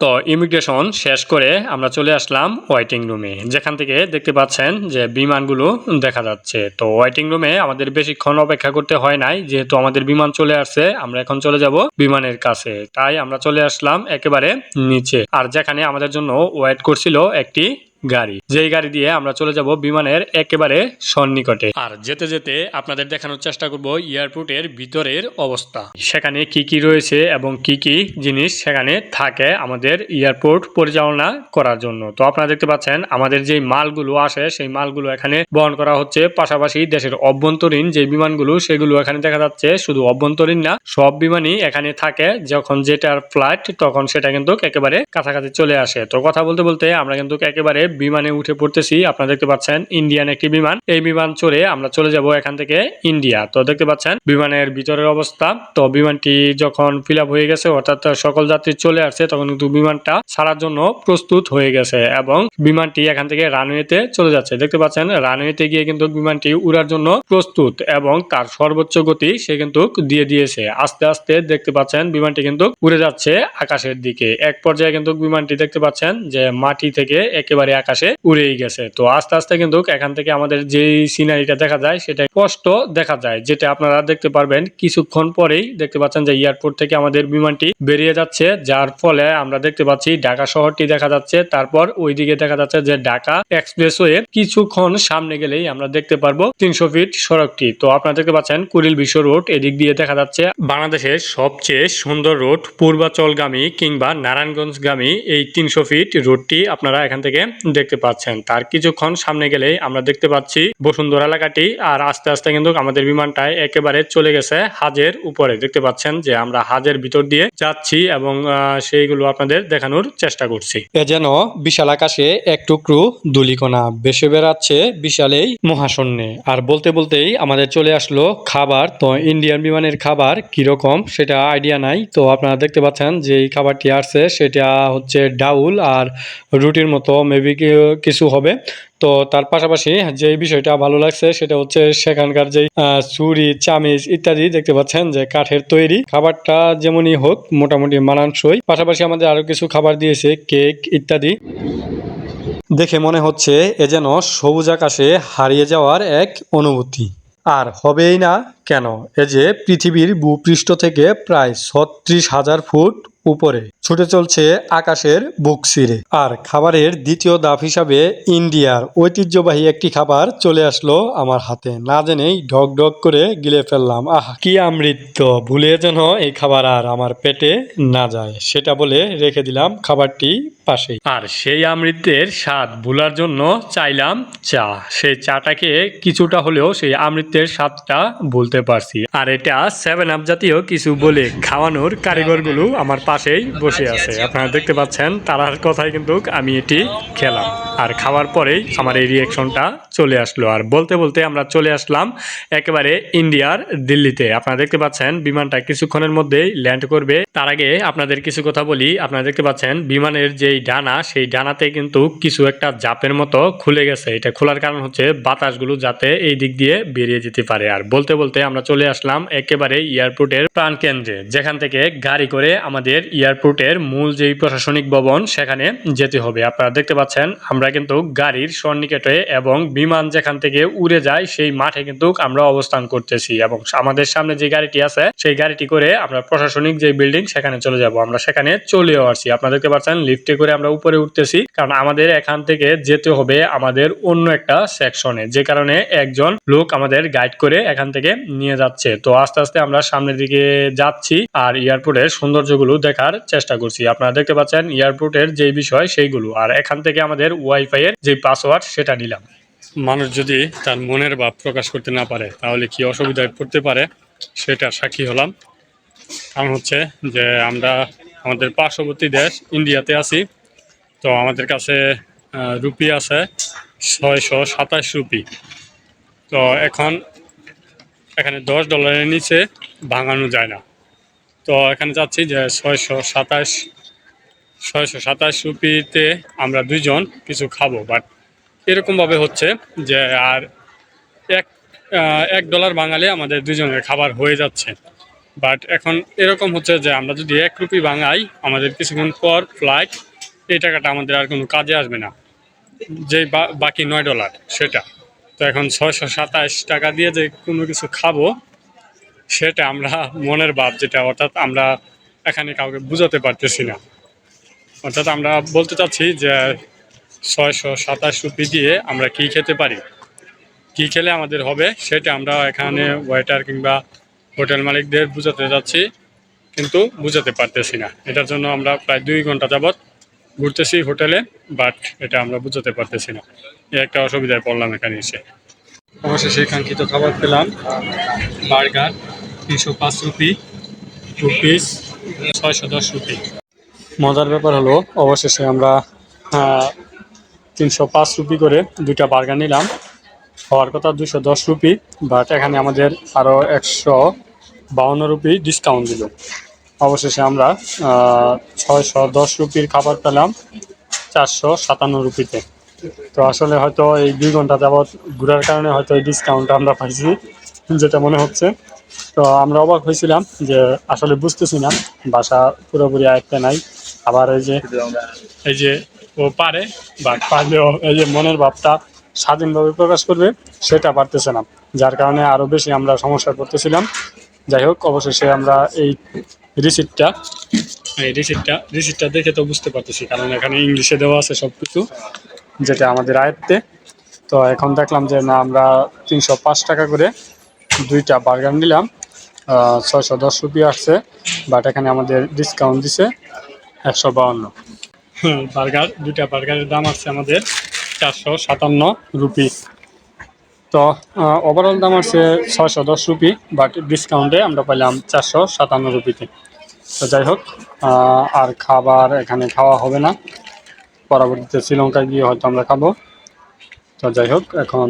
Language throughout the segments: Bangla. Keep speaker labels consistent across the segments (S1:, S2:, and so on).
S1: তো ইমিগ্রেশন শেষ করে আমরা চলে আসলাম ওয়েটিং রুমে। যেখান থেকে দেখতে পাচ্ছেন যে বিমানগুলো দেখা যাচ্ছে। তো ওয়েটিং রুমে আমাদের বেশিক্ষণ অপেক্ষা করতে হয় নাই, যেহেতু আমাদের বিমান চলে আসছে, আমরা এখন চলে যাব বিমানের কাছে। তাই আমরা চলে আসলাম একেবারে নিচে। আর যেখানে আমাদের জন্য ওয়েট করছিল একটি গাড়ি। যেই গাড়ি দিয়ে আমরা চলে যাব বিমানের একেবারে সন্নিকটে। আর যেতে যেতে আপনাদের দেখানোর চেষ্টা করব এয়ারপোর্টের ভিতরের অবস্থা। সেখানে কি কি রয়েছে এবং কি কি জিনিস সেখানে থাকে আমাদের এয়ারপোর্ট পরিচালনা করার জন্য। তো আপনারা দেখতে পাচ্ছেন, আমাদের যেই মালগুলো আসে, সেই মালগুলো এখানে বহন করা হচ্ছে। পাশাপাশি দেশের অভ্যন্তরীণ যে বিমানগুলো, সেগুলো এখানে দেখা যাচ্ছে শুধু অভ্যন্তরীণ না, সব বিমানই এখানে থাকে। যখন যেটার ফ্লাইট তখন সেটা কিন্তু একেবারে কাছাকাছি চলে আসে। তো কথা বলতে বলতে আমরা কিন্তু একেবারে বিমানে উঠে পড়তেছি। আপনারা দেখতে পাচ্ছেন ইন্ডিয়ান একটি বিমান। এই বিমান চড়ে আমরা চলে যাব এখান থেকে ইন্ডিয়া তো দেখতে পাচ্ছেন, বিমানের ভিতরের অবস্থা। তো বিমানটি যখন ফিল হয়ে গেছে, অর্থাৎ সকল যাত্রী চলে আসছে, তখন কিন্তু বিমানটা ছাড়ার জন্য প্রস্তুত হয়ে গেছে এবং বিমানটি এখান থেকে রানওয়েতে চলে যাচ্ছে। দেখতে পাচ্ছেন রানওয়েতে গিয়ে কিন্তু বিমানটি উড়ার জন্য প্রস্তুত এবং তার সর্বোচ্চ গতি সে কিন্তু দিয়ে দিয়েছে। আস্তে আস্তে দেখতে পাচ্ছেন, বিমানটি কিন্তু উড়ে যাচ্ছে আকাশের দিকে। এক পর্যায়ে কিন্তু বিমানটি দেখতে পাচ্ছেন যে মাটি থেকে একেবারে আকাশে উড়েই গেছে। তো আস্তে আস্তে কিন্তু এখান থেকে আমাদের যেই সিনারিটা দেখা যায় সেটা স্পষ্ট দেখা যায়, যেটা আপনারা দেখতে পারবেন কিছুক্ষণ পরেই দেখতে পাচ্ছেন যে এয়ারপোর্ট থেকে আমাদের বিমানটি বেরিয়ে যাচ্ছে, যার ফলে আমরা দেখতে পাচ্ছি ঢাকা শহরটি দেখা যাচ্ছে। তারপর ওইদিকে দেখা যাচ্ছে যে ঢাকা এক্সপ্রেসওয়ে কিছুক্ষণ সামনে গেলেই আমরা দেখতে পারব তিনশো ফিট সড়কটি। তো আপনারা দেখতে পাচ্ছেন কুড়িল বিশ্ব রোড, এদিক দিয়ে দেখা যাচ্ছে বাংলাদেশের সবচেয়ে সুন্দর রোড, পূর্বাচলগামী কিংবা নারায়ণগঞ্জগামী এই তিনশো ফিট রোডটি। আপনারা এখান থেকে দেখতে পাচ্ছেন। তার কিছুক্ষণ সামনে গেলেই আমরা দেখতে পাচ্ছি বসুন্ধরা এলাকাটি আর আস্তে আস্তে কিন্তু আমাদের বিমানটায় একেবারে চলে গেছে হাজের উপরে। দেখতে পাচ্ছেন যে আমরা হাজের ভিতর দিয়ে যাচ্ছি এবং সেইগুলো আপনাদের দেখানোর চেষ্টা করছি। এ যেন বিশাল আকাশে এক টুকরো দুলিকোনা বেসে বেড়াচ্ছে বিশাল এই মহাশূন্যে। আর বলতে বলতেই আমাদের চলে আসলো খাবার। তো ইন্ডিয়ান বিমানের খাবার কীরকম সেটা আইডিয়া নাই। তো আপনারা দেখতে পাচ্ছেন যে এই খাবারটি আসছে, সেটা হচ্ছে ডাউল আর রুটির মতো মেবি কিছু হবে। তো তার পাশাপাশি যে বিষয়টা ভালো লাগছে সেটা হচ্ছে সেখানকার যে ছুরি, চামিচ ইত্যাদি দেখতে পাচ্ছেন যে কাঠের তৈরি। খাবারটা যেমনই হোক মোটামুটি মানানসই। পাশাপাশি আমাদের আরও কিছু খাবার দিয়েছে, কেক ইত্যাদি। দেখে মনে হচ্ছে এ যেন সবুজ আকাশে হারিয়ে যাওয়ার এক অনুভূতি। আর হবেই না কেন? এ যে পৃথিবীর ভূপৃষ্ঠ থেকে প্রায় ছত্রিশ হাজার ফুট উপরে ছুটে চলছে আকাশের বুক ছিঁড়ে আর খাবারের দ্বিতীয় ধাপ হিসাবে ইন্ডিয়ার ঐতিহ্যবাহী একটি খাবার চলে আসলো আমার হাতে। না জেনেই ঢক ঢক করে গিলে ফেললাম। আহ, কি আমৃত্য! ভুলে যেন এই খাবার আর আমার পেটে না যায়। সেটা বলে রেখে দিলাম খাবারটি পাশে আর সেই আমৃত্যের স্বাদ ভুলার জন্য চাইলাম চা। সেই চাটাকে কিছুটা হলেও সেই আমৃত্যের স্বাদটা ভুলতে পারছি। আর এটা সেভেন আপ জাতীয় কিছু বলে খাওয়ানোর কারিগরগুলো আমার পাশেই বসে আছে। আপনারা দেখতে পাচ্ছেন, তারার কথাই কিন্তু আমি এটি খেলাম। আর খাওয়ার পরেই আমার এই রিয়েকশনটা চলে আসলো। আর বলতে বলতে আমরা চলে আসলাম একেবারে ইন্ডিয়ার দিল্লিতে। আপনারা দেখতে পাচ্ছেন, বিমানটা কিছুক্ষণের মধ্যেই ল্যান্ড করবে। তার আগে আপনাদের কিছু কথা বলি। আপনারা দেখতে পাচ্ছেন, বিমানের যেই ডানা, সেই ডানাতে কিন্তু কিছু একটা জাপের মতো খুলে গেছে। এটা খোলার কারণ হচ্ছে বাতাসগুলো যাতে এই দিক দিয়ে বেরিয়ে যেতে পারে। আর বলতে বলতে আমরা চলে আসলাম একেবারে এয়ারপোর্টের প্রাণকেন্দ্রে, যেখান থেকে গাড়ি করে আমাদের এয়ারপোর্টের মূল যেই প্রশাসনিক ভবন, সেখানে যেতে হবে। আপনারা দেখতে পাচ্ছেন, আমরা কিন্তু গাড়ির সন্নিকটে এবং বিমান যেখান থেকে উড়ে যায়, সেই মাঠে কিন্তু আমরা অবস্থান করতেছি এবং আমাদের সামনে যে গাড়িটি আছে, সেই গাড়িটি করে আমরা প্রশাসনিক যে বিল্ডিং, সেখানে চলে যাব। আমরা সেখানে চলেও আসছি। আপনারা দেখতে পাচ্ছেন লিফটে করে আমরা উপরে উঠতেছি, কারণ আমাদের এখান থেকে যেতে হবে আমাদের অন্য একটা সেকশনে যে কারণে একজন লোক আমাদের গাইড করে এখান থেকে নিয়ে যাচ্ছে। তো আস্তে আস্তে আমরা সামনের দিকে যাচ্ছি আর এয়ারপোর্টের সৌন্দর্যগুলো দেখার চেষ্টা করছি। আপনারা দেখতে পাচ্ছেন এয়ারপোর্টের যে বিষয় সেইগুলো। আর এখান থেকে আমাদের ওয়াইফাই এর যে পাসওয়ার্ড সেটা নিলাম। মানুষ যদি তার মনের ভাব প্রকাশ করতে না পারে, তাহলে কি অসুবিধায় পড়তে পারে? সেটা সাক্ষী হলাম। কারণ হচ্ছে যে আমরা আমাদের পার্শ্ববর্তী দেশ ইন্ডিয়াতে আছি। তো আমাদের কাছে রুপি আছে ছয়শো সাতাশ রুপি। তো এখন এখানে দশ ডলারের নিচে ভাঙানো যায় না। তো এখানে যাচ্ছি যে ছয়শো সাতাশ ছয়শো সাতাশ রুপিতে আমরা দুইজন কিছু খাব। বাট এরকমভাবে হচ্ছে যে আর এক এক ডলার বাঙালি আমাদের দুজনের খাবার হয়ে যাচ্ছে। বাট এখন এরকম হচ্ছে যে আমরা যদি এক রুপি ভাঙাই আমাদের কিছুক্ষণ পর ফ্লাইট এই টাকাটা আমাদের আর কোনো কাজে আসবে না। যে বাকি নয় ডলার, সেটা। তো এখন ছয়শো সাতাশ টাকা দিয়ে যে কোনো কিছু খাব, সেটা আমরা মনের ভাব যেটা, অর্থাৎ আমরা এখানে কাউকে বুঝাতে পারতেছি না। অর্থাৎ আমরা বলতে চাচ্ছি যে ছয়শো সাতাশ রুপি দিয়ে আমরা কি খেতে পারি? কি খেলে আমাদের হবে, সেটা আমরা এখানে ওয়েটার কিংবা হোটেল মালিকদের বুঝাতে যাচ্ছি, কিন্তু বুঝাতে পারতেছি না। এটার জন্য আমরা প্রায় দুই ঘণ্টা যাবৎ ঘুরতেছি হোটেলে বাট এটা আমরা বুঝাতে পারতেছি না। এই একটা অসুবিধায় পড়লাম এখানে এসে। অবশেষে কাঙ্ক্ষিত খাবার পেলাম, বার্গার, তিনশো পাঁচ রুপি টু পিস ছয়শো দশ রুপি। মজার ব্যাপার হলো, অবশেষে আমরা তিনশো পাঁচ রুপি করে দুইটা বার্গার নিলাম। হওয়ার কথা দুশো দশ রুপি বাট এখানে আমাদের আরও একশো বাউন্ন রুপি ডিসকাউন্ট দিল। অবশেষে আমরা ছয়শো দশ রুপির খাবার পেলাম, চারশো সাতান্ন রুপিতে। তো আসলে হয়তো এই দুই ঘণ্টা যাবৎ ঘোরার কারণে হয়তো এই ডিসকাউন্টটা আমরা পাইছি, যেটা মনে হচ্ছে। তো আমরা অবাক হয়েছিলাম যে আসলে বুঝতেছি না, বাসা পুরোপুরি আয়ত্তে নাই। আবার এই যে এই যে ও পারে, বা পারলেও এই যে মনের ভাবটা স্বাধীনভাবে প্রকাশ করবে, সেটা পারতেছে না। যার কারণে আরও বেশি আমরা সমস্যায় পড়তেছিলাম। যাই হোক, অবশেষে আমরা এই রিসিপ্টটা এই রিসিপ্টটা রিসিপ্টটা দেখে তো বুঝতে পারতেছি, কারণ এখানে ইংলিশে দেওয়া আছে সব কিছু যেটা আমাদের আয়ত্তে। তো এখন দেখলাম যে, না, আমরা তিনশো পাঁচ টাকা করে দুইটা বার্গার নিলাম। ছয়শো দশ রুপি আসছে বাট এখানে আমাদের ডিসকাউন্ট দিছে একশো বাউন্ন। বার্গার দুইটা বার্গারের দাম আছে আমাদের চারশো সাতান্ন রুপি তো ওভারঅল দাম আছে ছয়শো দশ রুপি বাট ডিসকাউন্টে আমরা পাইলাম চারশো সাতান্ন রুপিতে। তো যাই হোক আর খাবার এখানে খাওয়া হবে না। পরবর্তীতে শ্রীলঙ্কায় গিয়ে হয়তো আমরা খাব। তো যাই হোক, এখন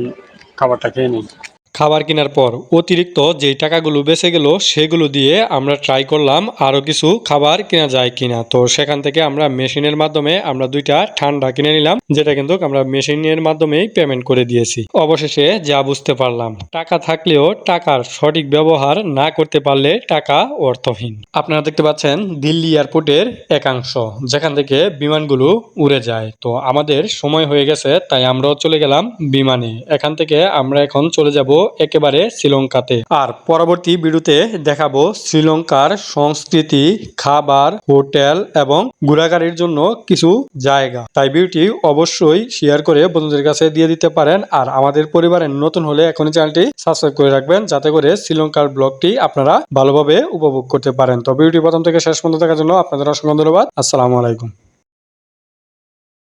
S1: খাবারটা খেয়ে নিই।
S2: খাবার কেনার পর অতিরিক্ত যেই টাকাগুলো বেঁচে গেল, সেগুলো দিয়ে আমরা ট্রাই করলাম আরও কিছু খাবার কেনা যায় কিনা। তো সেখান থেকে আমরা মেশিনের মাধ্যমে আমরা দুইটা ঠান্ডা কিনে নিলাম, যেটা কিন্তু আমরা মেশিনের মাধ্যমেই পেমেন্ট করে দিয়েছি। অবশেষে যা বুঝতে পারলাম, টাকা থাকলেও টাকার সঠিক ব্যবহার না করতে পারলে টাকা অর্থহীন। আপনারা দেখতে পাচ্ছেন দিল্লি এয়ারপোর্টের একাংশ, যেখান থেকে বিমানগুলো উড়ে যায়। তো আমাদের সময় হয়ে গেছে, তাই আমরাও চলে গেলাম বিমানে। এখান থেকে আমরা এখন চলে যাব একেবারে শ্রীলঙ্কাতে। আর পরবর্তী ভিডিওতে দেখাবো শ্রীলঙ্কার সংস্কৃতি, খাবার, হোটেল এবং ঘোরাঘাড়ির জন্য কিছু জায়গা। তাই ভিডিওটি অবশ্যই শেয়ার করে বন্ধুদের কাছে দিয়ে দিতে পারেন। আর আমাদের পরিবারের নতুন হলে এখনই চ্যানেলটি সাবস্ক্রাইব করে রাখবেন, যাতে করে শ্রীলঙ্কার ব্লগটি আপনারা ভালোভাবে উপভোগ করতে পারেন। তো ভিডিওটি প্রথম থেকে শেষ পর্যন্ত দেখার জন্য আপনাদের অসংখ্য ধন্যবাদ। আসসালামু আলাইকুম।